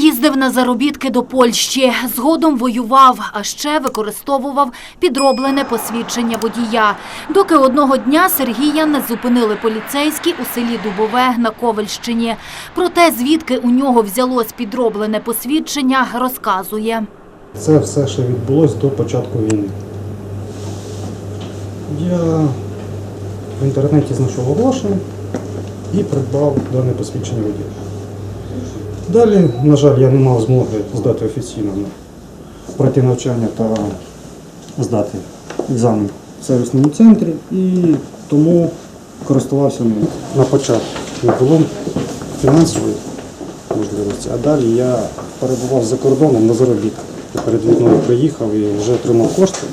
Їздив на заробітки до Польщі, згодом воював, а ще використовував підроблене посвідчення водія. Доки одного дня Сергія не зупинили поліцейські у селі Дубове на Ковальщині. Про те, звідки у нього взялось підроблене посвідчення, розказує. Це все ще відбулось до початку війни. Я в інтернеті знайшов оголошення і придбав дане посвідчення водія. Далі, на жаль, я не мав змоги здати офіційно пройти навчання та здати екзамен в сервісному центрі і тому користувався ним. На початку було фінансової можливості, а далі я перебував за кордоном на заробітках. Перед війною приїхав і вже отримав кошти,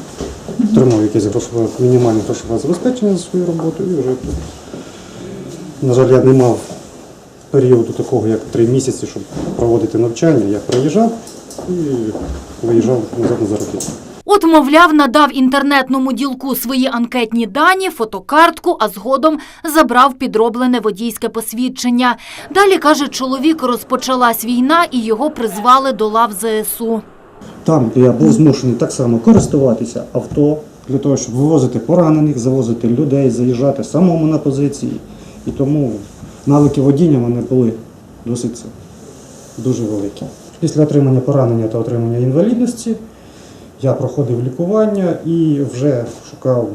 отримав якесь грошове, мінімальне грошове забезпечення за свою роботу і вже. На жаль, я не мав періоду такого, як три місяці, щоб проводити навчання. Я приїжджав і виїжджав назад на заробітки. От, мовляв, надав інтернетному ділку свої анкетні дані, фотокартку, а згодом забрав підроблене водійське посвідчення. Далі, каже чоловік, розпочалась війна і його призвали до лав ЗСУ. Там я був змушений так само користуватися авто для того, щоб вивозити поранених, завозити людей, заїжджати самому на позиції. І тому навики водіння в мене були досить дуже великі. Після отримання поранення та отримання інвалідності я проходив лікування і вже шукав,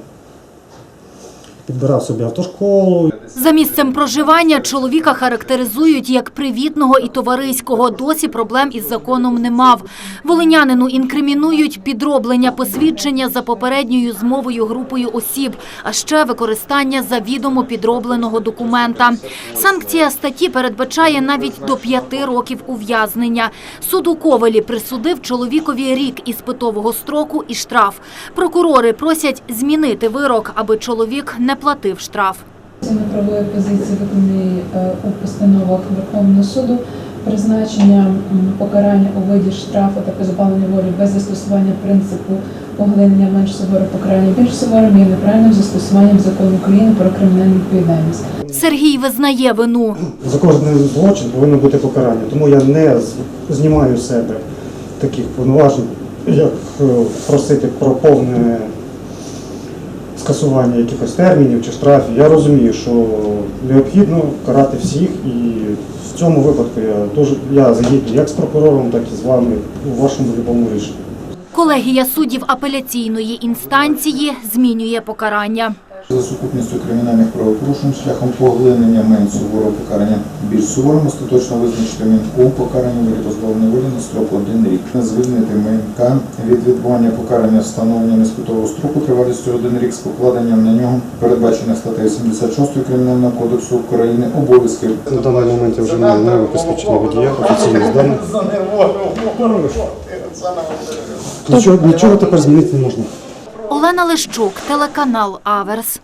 підбирав собі автошколу, За місцем проживання чоловіка характеризують як привітного і товариського. Досі проблем із законом не мав. Волинянину інкримінують підроблення посвідчення за попередньою змовою групою осіб, а ще використання завідомо підробленого документа. Санкція статті передбачає навіть до п'яти років ув'язнення. Суд у Ковелі присудив чоловікові рік іспитового строку і штраф. Прокурори просять змінити вирок, аби чоловік не платив штраф. Згідно правової позиції виконаної е, у постановах Верховного суду призначення покарання у виді штрафу та позбавлення волі без застосування принципу поглинення менш суворого покарання більш суворим є неправильним застосуванням закону України про кримінальну відповідальність. Сергій визнає вину. За кожен злочин повинно бути покарання. Тому я не знімаю з себе таких повноважень, як е, просити про повне скасування якихось термінів чи штрафів. Я розумію, що необхідно карати всіх, і в цьому випадку я дуже я згідний як з прокурором, так і з вами у вашому любому рішенні. Колегія суддів апеляційної інстанції змінює покарання. За сукупністю кримінальних правопорушень шляхом поглинення менш суворого покарання більш суворим остаточно визначити Мінку покарання вирі позбавлення волі рік. Звільнити Мінка від відбування покарання встановлення неспитового строку тривалістю один рік з покладенням на нього передбачених статтею 76 Кримінального кодексу України обов'язків На даний момент я вже маю нове посвідчення водія, офіційно здане. Нічого, нічого тепер змінити не можна. Олена Лищук, телеканал Аверс.